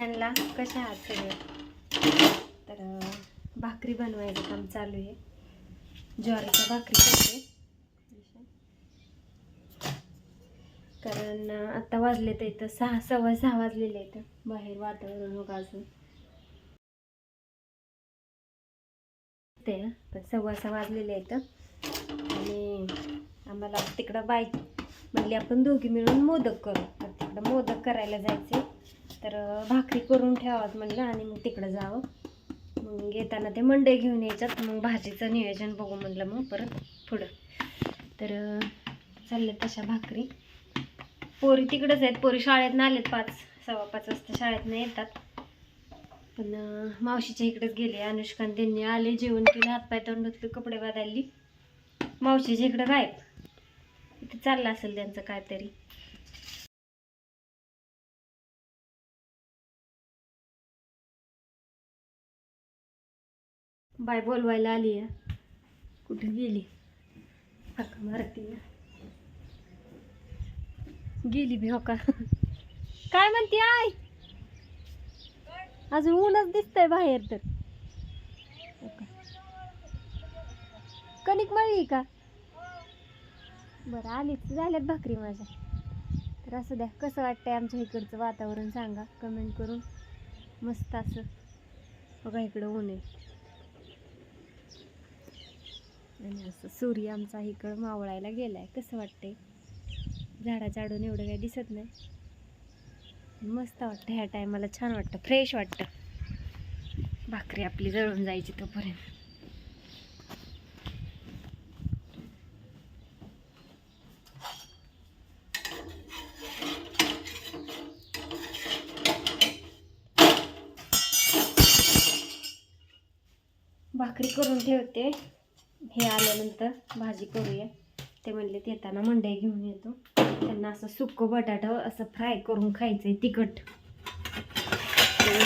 त्यांना कशा आहात सगळे तर भाकरी बनवायचं काम चालू आहे. ज्वारीच्या भाकरी करते. कारण आत्ता वाजले तर इथं सहा सव्वा सहा वाजलेले इथं बाहेर वातावरण बघा अजून. ते पण सव्वा सहा वाजलेले आहेत. आणि आम्हाला तिकडं बाईक म्हणली आपण दोघी मिळून मोदक करू. तर तिकडं मोदक करायला जायचे तर भाकरी करून ठेवावं म्हणलं आणि मग तिकडं जावं. मग येताना ते मंडई घेऊन यायच्यात. मग भाजीचं नियोजन बघू म्हणलं मग परत पुढं. तर चालले तशा भाकरी. पोरी तिकडंच आहेत. पोरी शाळेत आलेत पाच सव्वा पाच वाजता शाळेत येतात. पण मावशीच्या इकडेच गेले. अनुष्कान त्यांनी आले. जेवण केलं. हातपाय तोंड धुतले. कपडे बदलली. मावशीच्या इकडं गायब इथे चाललं असेल त्यांचं काहीतरी. बाय बोलवायला आली आहे. कुठे गेली? हाका मारती गेली भी हो का? काय म्हणते आय अजून ऊनच दिसतंय बाहेर तर. हो का? कणिक मळली का? बरं आलीच. झाल्यात भाकरी माझ्या. तर असं द्या कसं वाटतंय आमच्या इकडचं वातावरण सांगा. कमेंट करून. मस्त असं. बघा इकडं ऊन आहे. आणि असं सूर्य आमचा इकडं मावळायला गेला आहे कसं वाटते झाडा झाडून एवढं काही दिसत नाही. मस्त वाटतं ह्या टायमाला. छान वाटतं. फ्रेश वाटतं. भाकरी आपली जळून जायची तोपर्यंत. भाकरी करून ठेवते. हे आल्यानंतर भाजी करूया. ते म्हणले येताना मंडई घेऊन येतो. त्यांना असं सुक्क बटाटा असं फ्राय करून खायचंय तिखट. ते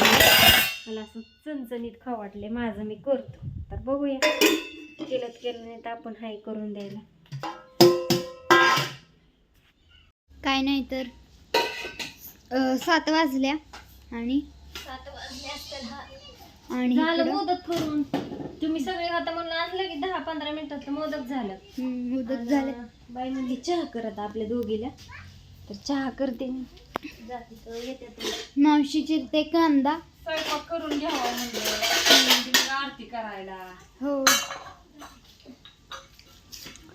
मला असं चणचणीत खाऊ वाटले माझं मी करतो. तर बघूया. केलं केलं नाही तर आपण हाय करून द्यायला. काय नाही तर सात वाजल्या आणि सात वाजले असतील आणि झालं इकडं, मोदक करून. तुम्ही सगळे आता म्हणून आणलं की दहा पंधरा मिनिटात मोदक झालं. हम्म, आणि झाले. बाई म्हणली चहा करत आपल्या दोघीला. तर चहा करते मी. जाते तर येते तर. मावशीचे ते कांदा. स्वयंपाक करून घ्यावा म्हणजे आरती करायला. हो.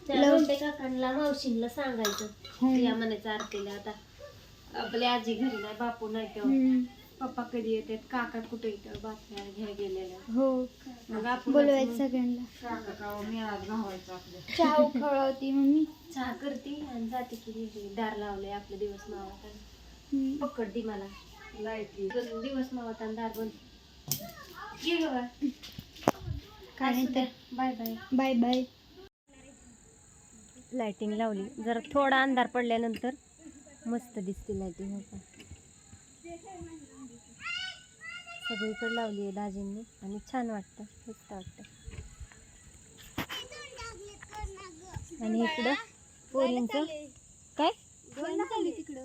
त्या लव- लोटे काकांना मावशींना सांगायचं. हो. या म्हणायचं आरतीला आता. आपली आजी घरी नाही बापू नाही तेव्हा. हम्म, पप्पा कधी येतात? काका कुठे येतं बातम्या घ्या गेलेल्या. हो. मग आपण बोलवायचं सगळ्यांना. काका कावा मिळात घावायचं आपलं. चहा उखळवती मम्मी. चहा करते आणि जाते की हे दार लावले आपले दिवस मावत हम्म, पकड दी मला. लाईटी दोन दिवस मावत आणि दार बंद. ये ग बाळ. काय नाही. तर bye bye. Bye bye. Lighting लावली. जरा थोडा अंधार पडल्यानंतर मस्त दिसते लाइटिंग आता सगळीकडे लावली आहे दाजींनी आणि छान वाटतं मस्त वाटतं. आणि इकडं पोरींचं काय?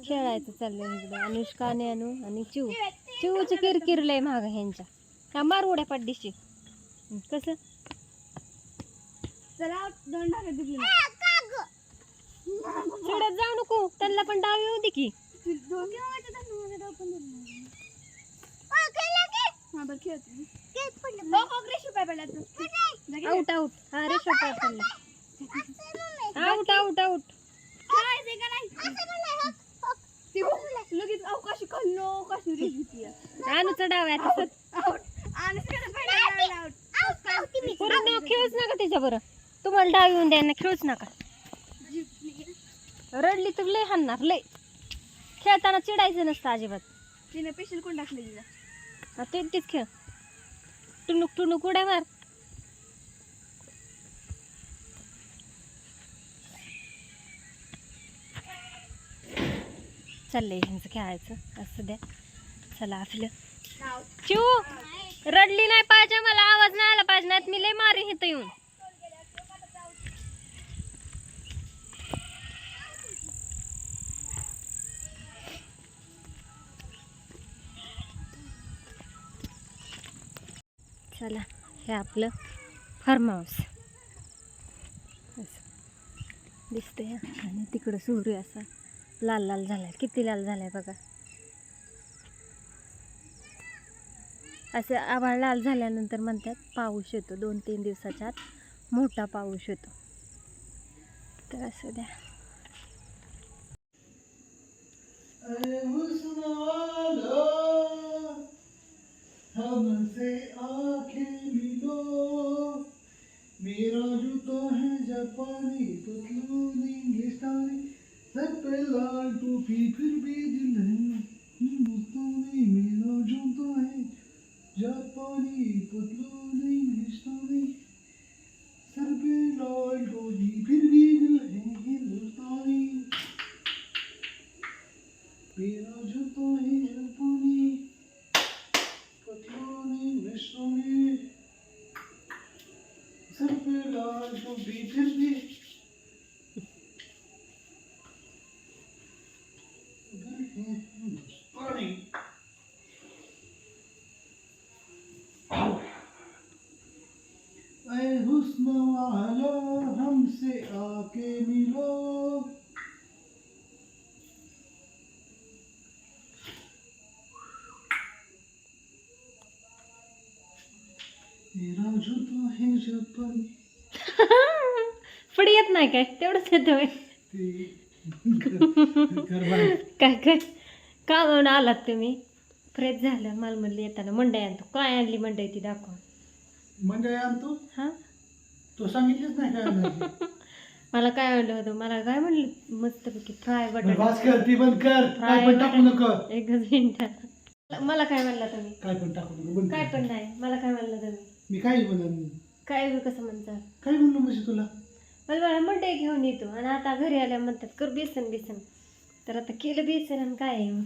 खेळायचं चाललंय इकडं. अनुष्का अनु आणि चिऊ. चिऊचं किरकिर लय महाग ह्यांच्या का मार उड्या पाड्डीशी हं, कसं? चला दोन चिडत जाऊ नको. त्यांना पण डाव येऊ दे की. आउट आउट हा रे शोटा पडला. आउट आउट आउट लगेच अवकाशी खाल्लो अवकाशी रेसिपी अनुचा डाव आहे आता परत नाव खेळूच नका त्याच्या बरं. तुम्हाला डाव येऊन द्या ना खेळूच नका. रडली तर लय हाणणार लय. खेळताना चिडायचं नसतं अजिबात. तिने पेशल कोण टाकले तिला? हा ते तेच खेळ. टुणूक टुणूक उड्या मार. चाललंय ह्यांचं खेळायचं. असं द्या. चला आपलं. चिऊ! रडली नाही पाहिजे मला आवाज नाही आला पाहिजे नाही मी लय मारी इथं येऊन. चला हे आपलं फार्म हाऊस असं. दिसतंय आणि तिकडं सूर्य असा लाल लाल झाला आहे किती लाल झालाय बघा. असं आभाळ लाल झाल्यानंतर म्हणतात पाऊस येतो दोन तीन दिवसाच्या आत. मोठा पाऊस येतो. तर असं द्या. हमसे मेरा जूता है जापानी पतलून इंग्लिस्तानी सर पे लाल टोपी फिर भी दिल है हिंदुस्तानी मेरा जूता है जापानी पतलून इंग्लिस्तानी सर पे लाल टोपी फिर भी दिल है हिंदुस्तानी मेरा जूता है जापानी पतलूनी मिश्रणी सर पे लाल टोपी फिर भी। पानी। ऐ हुस्न वाला हमसे आके मिलो। मेरा जूता है जापानी पुढे येत नाही काय? तेवढंच येतं होय. काय काय? का म्हणून आलात तुम्ही? फ्रेश झालं मला म्हणलं येताना मंडई आणतो. काय आणली मंडई ती दाखव. मंडळी आणतो? हां? तो सांगितलंच नाही काय. मला काय म्हणलं होतं? मला काय म्हणलं? मस्तपैकी फ्राय बटाटा. बस कर ती बंद कर. काय पण टाकू नको. एकच मिनिट. मला काय म्हणला तुम्ही? काय पण टाकू नको काय. पण नाही. मला काय म्हणलं तुम्ही? मी काही बनवलं? काय बी कसं म्हणता काय म्हणलो म्हणजे तुला? मला मला मंडई घेऊन येतो आणि आता घरी आल्या म्हणतात कर बेसन बेसन. तर आता केलं बेसन आणि काय आहे मग?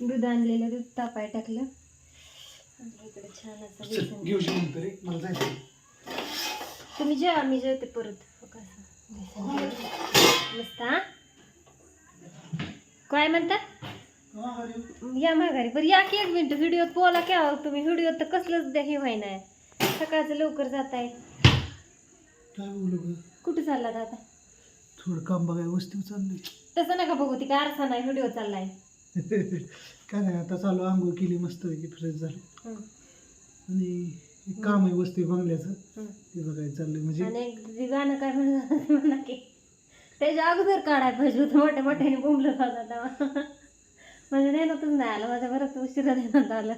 दूध आणलेलं दूध तापाय टाकलं. आणि इकडे छान असं चल, बेसन. घेऊ शकतो रे मला जायचं तुम्ही जेवा मी जेवते परत. हो बेसन जेवते. मस्त हा? काय म्हणता हा, अरे. या माघारी. बरं या की एक मिनिट. व्हिडिओ बोला केव्हा तुम्ही. व्हिडिओ तर कसलंच द्या हे व्हाय नाही सकाळचं लवकर जात आहे काय बोलू ग? कुठं चाललात आता? थोडं काम बघाय वस्ती चाललंय. तसं नका बघू ती काय आरसा नाही व्हिडिओ चाललाय. काय नाही आता चालू आंघोळ केली मस्त की फ्रेश झाली आणि एक काम आहे वस्ती बंगल्याचं. ते बघायला चाललंय म्हणजे आणि एक गाणं काय म्हणत म्हणा की त्याच्या अगोदर काढाय पाहिजे होतं मोठ्या मोठ्याने बोंबलं होता तेव्हा म्हणजे नेण्यातच नाही आलं माझ्या बरंच उशिरा देण्यात आलं.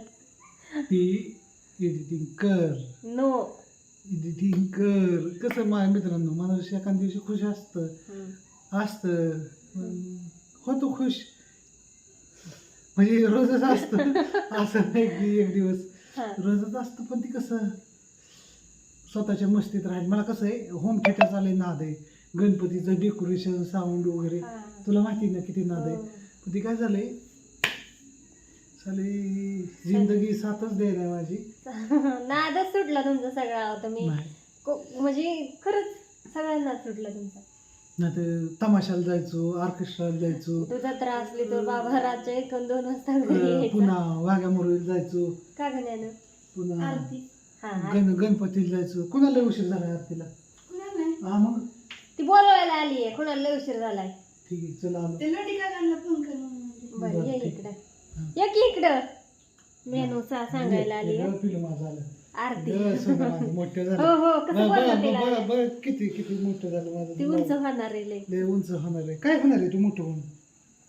ती एडिटिंग कर. नो एडिटिंग कर. कसं माझ्या मित्रांनो माणूस एखाद्या दिवशी खुश असतं असतं पण होतो खुश. म्हणजे रोजच असतं. असं नाही की एक दिवस हां. रोजच असतं पण ती कसं स्वतःच्या मस्तीत राहील. मला कसं आहे होम थिएटर चालय नाद आहे. गणपतीचं डेकोरेशन साऊंड वगैरे. हां. तुला माहिती ना किती नाद आहे? हो. पण ती काय झालंय साली जिंदगी साथच दे नाही माझी. नादच सुटला तुमचा सगळा होता मी नाही. को- म्हणजे खरंच सगळ्यांना सुटला तुमचा. नाही तर तमाशाला जायचो ऑर्केस्ट्राला जायचो. तुझा त्रास असली तर बाबा रातच्या एक आणि दोन वाजता घरी अं, यायचा. पुन्हा वाघ्या मुरळीला जायचो. का गण्यानं पुन्हा आरती. हा गण गणपतीला जायचो. कुणाला उशीर झाला आरतीला? कुणाला नाही. हा मग? ती बोलवायला आली आहे कोणाला लय उशीर झालाय? ठीक आहे चला आलो. ते लटी काकांना फोन कर म्हणून बरं बरं, ये ठीक. इकडं. या की इकडं? मेनू सा सांगायला आली. आरती. मोठं हो झालं. हो कसं बरं, बोलला बरं, तिला बरं, बरं, किती किती मोठं झालं ती माझं उंच होणार आहे लय. लय उंच होणार आहे. काय होणार आहे तू मोठं होऊन?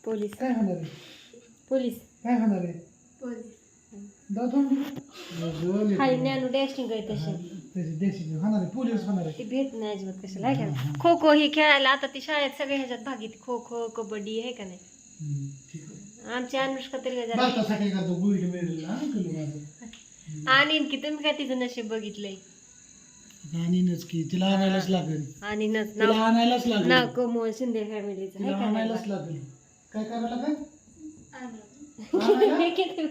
पोलीस. काय होणार आहे? पोलीस. काय होणार आहे? पोलीस. दादा खाली ज्ञानू डॅशिंग आहे तशी. त्याची देशी होणार आहे. पोलीस होणार आहे. ती भेट नाही अजिबात कशाला. आहे का? नाही खो खो ही खेळायला आता ती शाळेत सगळ्या ह्याच्यात भाग घेते खो खो कबड्डी आहे का नाही? आमची अनुष्का तरी जरा भारतासाठी करतो गोल्ड मेडल हा केलं माझं. आणि की तुम्ही काय तिचं नशीब बघितलंय? आणीनच की तिला आणायलाच लागेल. आणि न- तिला नाव आणायलाच लागेल. नाव शिंदे फॅमिलीचं तिला आहे आणायलाच लागेल. काय करायला काय? किती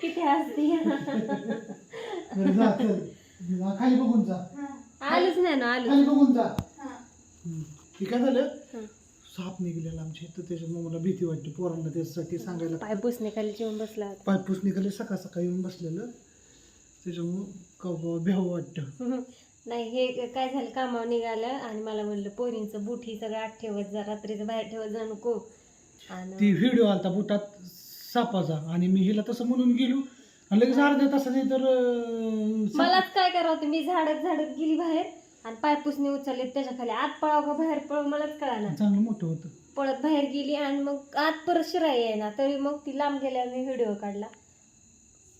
किती असते बरं, जा, चल. जा, खाली बघून जा. आलूच नाही ना आलू खाली बघून जा. हा. हम्म. काय झालं. साप निघलेला आमच्या इथं त्याच्यामुळे मला भीती वाटते पोरांना त्याच्यासाठी सांगायला. पाय पुसणे खाली जेवून बसला होता. पायपूस निघाले सकाळ सकाळी येऊन बसलेलं. त्याच्यामुळं का भेव वाटतं. नाही हे काय झालं कामावर निघालं आणि मला म्हणलं पोरींचं बूट ही सगळं आत ठेवत जा रात्रीचं बाहेर ठेवत जा नको. ती आणि व्हिडिओ आलता बुटात सापाचा आणि मी हिला तसं म्हणून गेलो. आणि लगेच अर्ध्या तासाने तर अं, साप- मलाच काय करावं होतं मी झाडत झाडत गेली बाहेर. आणि पायपुसने उचलले त्याच्याखाली आत पळाव का बाहेर पळव मलाच कळाना. चांगलं मोठं होतं. पळत बाहेर गेली आणि मग आत परत शिराई येईना तरी मग ती लांब गेल्यावर मी व्हिडिओ काढला.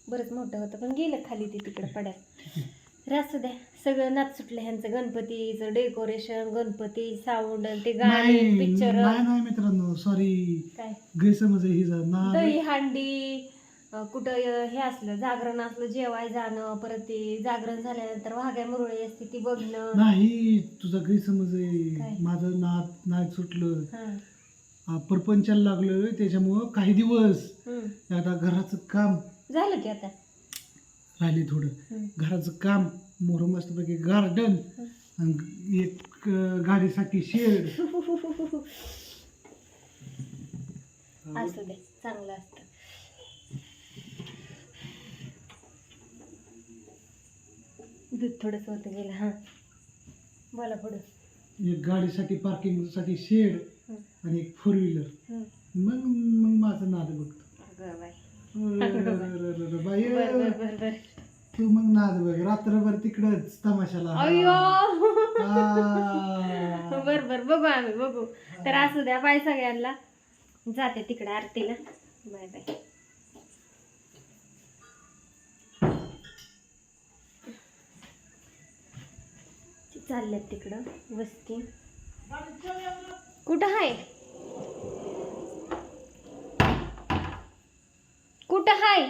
बरंच मोठं होतं पण गेलं खाली ती तिकडे पड्यात. रासू द्या सगळं नाच सुटलं ह्यांचं. गणपतीचं डेकोरेशन गणपती साऊंड ते गाणे नाही पिक्चर नाही मित्रांनो सॉरी काय? गैरसमज आहे हिचा. ना दही हांडी कुठं हे असलं जागरण असलं जेवाय जाणं परत ते जागरण झाल्यानंतर वाघ्या मुरळी असते ती बघणं. नाही तुझा गैरसमज काय? आहे माझं नात नाच सुटलं. हा. आ, परपंचाला लागलोय त्याच्यामुळं काही दिवस हम्म. आता घराचं काम झालं की आता? राहिले थोडं. हम्म. घराचं काम मोर मस्तपैकी गार्डन एक अं, गाडीसाठी शेड. असू दे चांगलं असतं. दूध थोडंसं होतं गेलं हां बोला पुढं एक गाडीसाठी पार्किंगसाठी शेड हं. आणि एक फोर व्हीलर हं. मग मग माझं नाद बघतो अगं बाई अरे बाई बर बर बर बर तू मग नाद बघ रात्रभर तिकडच तमाशाला अय्यो आ. बर बर बघू आम्ही बघू तर असू द्या बाय सगळ्यांना जाते तिकडे आरतीला बाय बाय चालल्यात तिकडं वस्ती. कुठं आहे कुठं आहे